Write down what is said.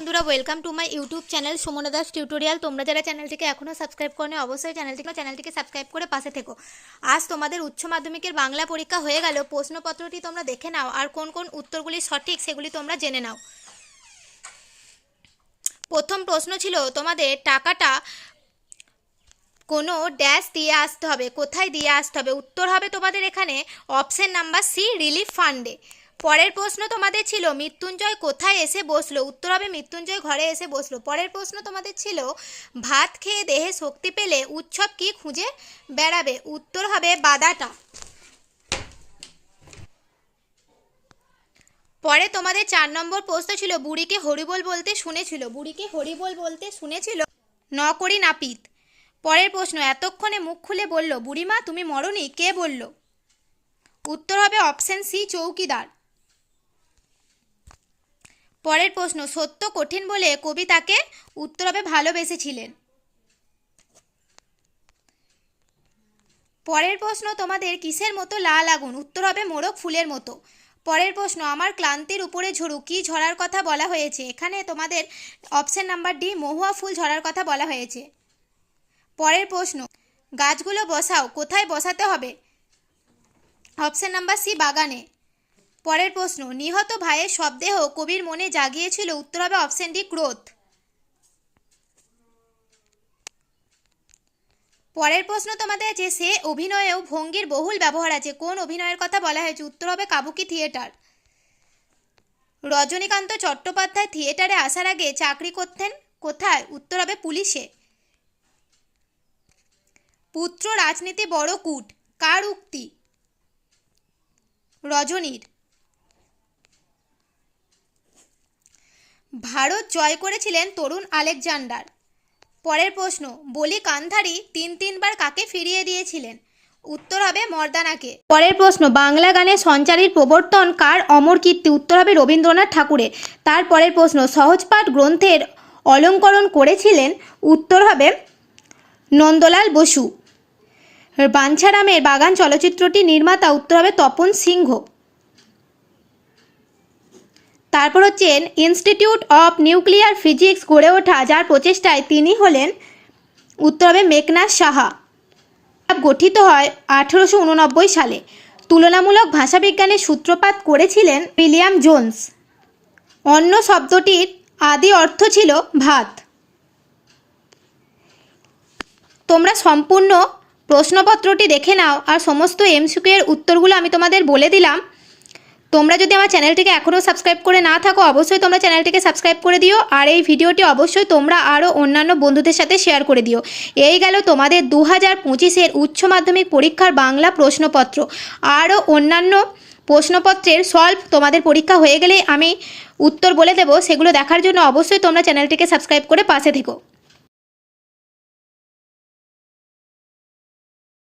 বন্ধুরা welcome to my YouTube channel Sumana Das tutorial তোমরা যারা চ্যানেলটিকে এখনও সাবস্ক্রাইব করনি, অবশ্যই চ্যানেলটিকে চ্যানেলটিকে সাবস্ক্রাইব করে পাশে থেকো। আজ তোমাদের উচ্চ মাধ্যমিকের বাংলা পরীক্ষা হয়ে গেল। প্রশ্নপত্রটি তোমরা দেখে নাও আর কোন কোন উত্তরগুলি সঠিক সেগুলি তোমরা জেনে নাও। প্রথম প্রশ্ন ছিল, তোমাদের টাকাটা কোনো ড্যাশ দিয়ে আসতে হবে, কোথায় দিয়ে আসতে হবে? উত্তর হবে তোমাদের এখানে অপশন নাম্বার সি রিলিফ ফান্ডে পরের প্রশ্ন তোমাদের ছিল, মৃত্যুঞ্জয় কোথায় এসে বসল? উত্তর হবে মৃত্যুঞ্জয় ঘরে এসে বসল। পরের প্রশ্ন তোমাদের ছিল, ভাত খেয়ে দেহে শক্তি পেলে উৎসব কি খুঁজে বেড়াবে? উত্তর হবে বাদাটা। পরে তোমাদের চার নম্বর প্রশ্ন ছিল, বুড়িকে হরিবোল বলতে শুনেছিল। বুড়িকে হরিবোল বলতে শুনেছিল, ন করি নাপিত। পরের প্রশ্ন, এতক্ষণে মুখ খুলে বলল, বুড়িমা তুমি মরনি? কে বলল? উত্তর হবে অপশন সি, চৌকিদার। পরের প্রশ্ন, সত্য কঠিন বলে কবি তাকে উত্তর হবে ভালোবেসেছিলেন। পরের প্রশ্ন, তোমাদের কিসের মতো লাল আগুন? উত্তর হবে মোরগ ফুলের মতো। পরের প্রশ্ন, আমার ক্লান্তির উপরে ঝরু কি ঝরার কথা বলা হয়েছে? এখানে তোমাদের অপশন নাম্বার ডি, মহুয়া ফুল ঝরার কথা বলা হয়েছে। পরের প্রশ্ন, গাছগুলো বসাও, কোথায় বসাতে হবে? অপশন নাম্বার সি, বাগানে। পরের প্রশ্ন, নিহত ভাইয়ের শবদেহ কবির মনে জাগিয়েছিল উত্তর হবে অপশন ডি, ক্রোধ। পরের প্রশ্ন তোমাদের আছে, সে অভিনয়েও ভঙ্গির বহুল ব্যবহার আছে। কোন অভিনয়ের কথা বলা হয়েছে? উত্তর হবে কাবুকি থিয়েটার। রজনীকান্ত চট্টোপাধ্যায় থিয়েটারে আসার আগে চাকরি করতেন কোথায়? উত্তর হবে পুলিশে। পুত্র রাজনীতি বড় কূট। কার উক্তি? রজনীর। ভারত জয় করেছিলেন তরুণ আলেকজান্ডার। পরের প্রশ্ন, বলি কান্ধারি তিন তিনবার কাকে ফিরিয়ে দিয়েছিলেন? উত্তর হবে মর্দানাকে। পরের প্রশ্ন, বাংলা গানে সঞ্চারীর প্রবর্তন কার অমর কীর্তি? উত্তর হবে রবীন্দ্রনাথ ঠাকুরের। তার পরের প্রশ্ন, সহজপাঠ গ্রন্থের অলঙ্করণ করেছিলেন? উত্তর হবে নন্দলাল বসু। বাঞ্ছারামের বাগান চলচ্চিত্রটি নির্মাতা, উত্তর হবে তপন সিংহ। তারপর হচ্ছেন ইনস্টিটিউট অফ নিউক্লিয়ার ফিজিক্স গড়ে ওঠা, যার প্রচেষ্টায় তিনি হলেন উত্তর হবে মেঘনাথ সাহা গঠিত হয় আঠেরোশো উননব্বই সালে। তুলনামূলক ভাষাবিজ্ঞানের সূত্রপাত করেছিলেন উইলিয়াম জোন্স। অন্য শব্দটির আদি অর্থ ছিল ভাত। তোমরা সম্পূর্ণ প্রশ্নপত্রটি দেখে নাও, আর সমস্ত এমসিকিউ উত্তরগুলো আমি তোমাদের বলে দিলাম। তোমরা যদি আমার চ্যানেলটিকে এখনও সাবস্ক্রাইব করে না থাকো, অবশ্যই তোমরা চ্যানেলটিকে সাবস্ক্রাইব করে দিও। আর এই ভিডিওটি অবশ্যই তোমরা আরও অন্যান্য বন্ধুদের সাথে শেয়ার করে দিও। এই গেল তোমাদের দু হাজার পঁচিশের উচ্চ মাধ্যমিক পরীক্ষার বাংলা প্রশ্নপত্র। আরও অন্যান্য প্রশ্নপত্রের সলভ তোমাদের পরীক্ষা হয়ে গেলেই আমি উত্তর বলে দেবো। সেগুলো দেখার জন্য অবশ্যই তোমরা চ্যানেলটিকে সাবস্ক্রাইব করে পাশে থেকো।